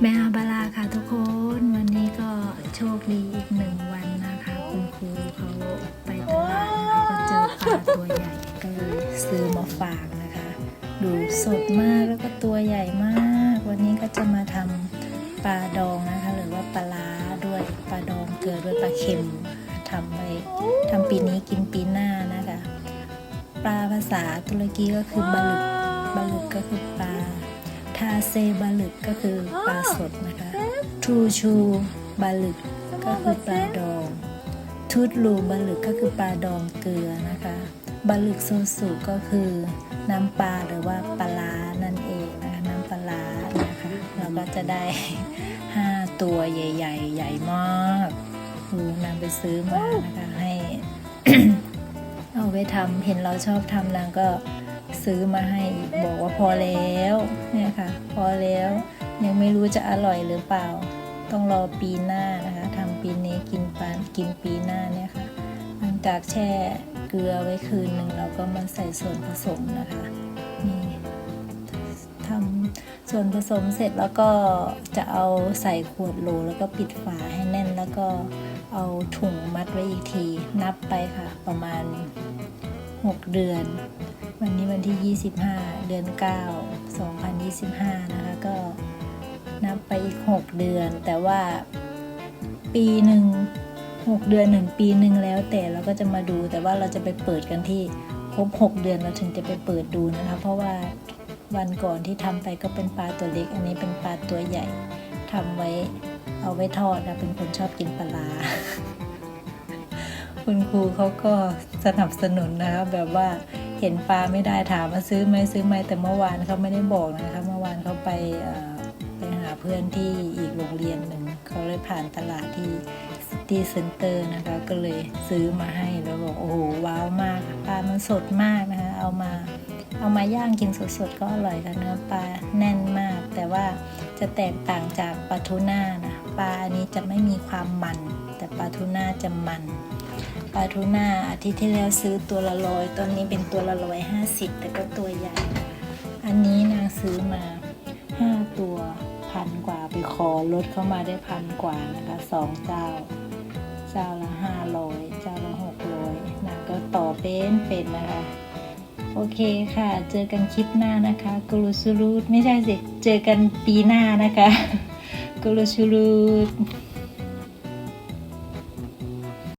แม่อาบาลาค่ะทุกคนวันนี้ก็โชคดีอีกหนึ่งวันนะคะ คุณครูเขาไปตลาดนะคะก็เจอปลาตัวใหญ่ก็เลยซื้อมาฝากนะคะ ดูสดมากแล้วก็ตัวใหญ่มาก วันนี้ก็จะมาทำปลาดองนะคะ หรือว่าปลาร้าด้วยปลาดองเกลือด้วยปลาเค็มทำไว้ทำปีนี้กินปีหน้านะคะ ปลาภาษาตุรกีก็คือบาลึกบาลึกก็คือปลา ทาเซบาลึกก็คือปลาสดนะคะทูชูบาลึกก็คือปลาดองทูดลูบาลึกก็คือปลาดองเกลือนะคะบาลึกโซสุก็คือน้ำปลาหรือว่าปลาร้านั่นเองนะคะน้ำปลาร้านะคะเราก็จะได้ห้าตัวใหญ่ ๆ ใหญ่มากดูนางไปซื้อมานะคะให้ เอาไปทำเห็นเราชอบทำนางก็ ซื้อมาให้บอกว่าพอแล้วเนี่ยค่ะ พอแล้ว ยังไม่รู้จะอร่อยหรือเปล่า ต้องรอปีหน้านะคะทำปีนี้กินปานกินปีหน้าเนี่ยค่ะ หลังจากแช่เกลือไว้คืนหนึ่งเราก็มาใส่ส่วนผสมนะคะนี่ทำส่วนผสมเสร็จแล้วก็จะเอาใส่ขวดโหลแล้วก็ปิดฝาให้แน่นแล้วก็เอาถุงมัดไว้อีกที นับไปค่ะ ประมาณ 6 เดือน วันนี้วันที่ 25 เดือน 9 2025 นะคะ ก็นับไปอีก 6 เดือน แต่ว่าปีหนึ่ง6 เดือนหนึ่งปีหนึ่งแล้วแต่เราก็จะมาดู แต่ว่าเราจะไปเปิดกันที่ครบ 6 เดือนเราถึงจะไปเปิดดูนะคะ เพราะว่าวันก่อนที่ทำไปก็เป็นปลาตัวเล็ก อันนี้เป็นปลาตัวใหญ่ทำไว้เอาไว้ทอดนะเป็นคนชอบกินปลาร้าคุณครูเขาก็สนับสนุนนะคะแบบว่า เห็นปลาไม่ได้ถามมาซื้อไหมซื้อไหมแต่เมื่อวานเขาไม่ได้บอกนะคะเมื่อวานเขาไปไปหาเพื่อนที่อีกโรงเรียนหนึ่งเขาเลยผ่านตลาดที่ซิตี้เซ็นเตอร์นะคะก็เลยซื้อมาให้แล้วบอกโอ้โหว้าวมากปลามันสดมากนะคะเอามาเอามาย่างกินสดๆก็อร่อยค่ะเนื้อปลาแน่นมาก แต่ว่าจะแตกต่างจากปลาทูน่านะปลาอันนี้จะไม่มีความมัน แต่ปลาทูน่าจะมัน ปลาทูน่าอาทิตย์ที่แล้วซื้อตัวละร้อยตอนนี้เป็นตัวละร้อยห้าสิบแต่ก็ตัวใหญ่ อันนี้นางซื้อมาห้าตัวพันกว่าไปขอลดเข้ามาได้พันกว่านะคะสองเจ้า เจ้าละห้าร้อยเจ้าละหกร้อยนางก็ต่อเป็นเป็นนะคะโอเคค่ะ เจอกันคลิปหน้านะคะกุลุชูรูดไม่ใช่สิ เจอกันปีหน้านะคะกุลุชูรูด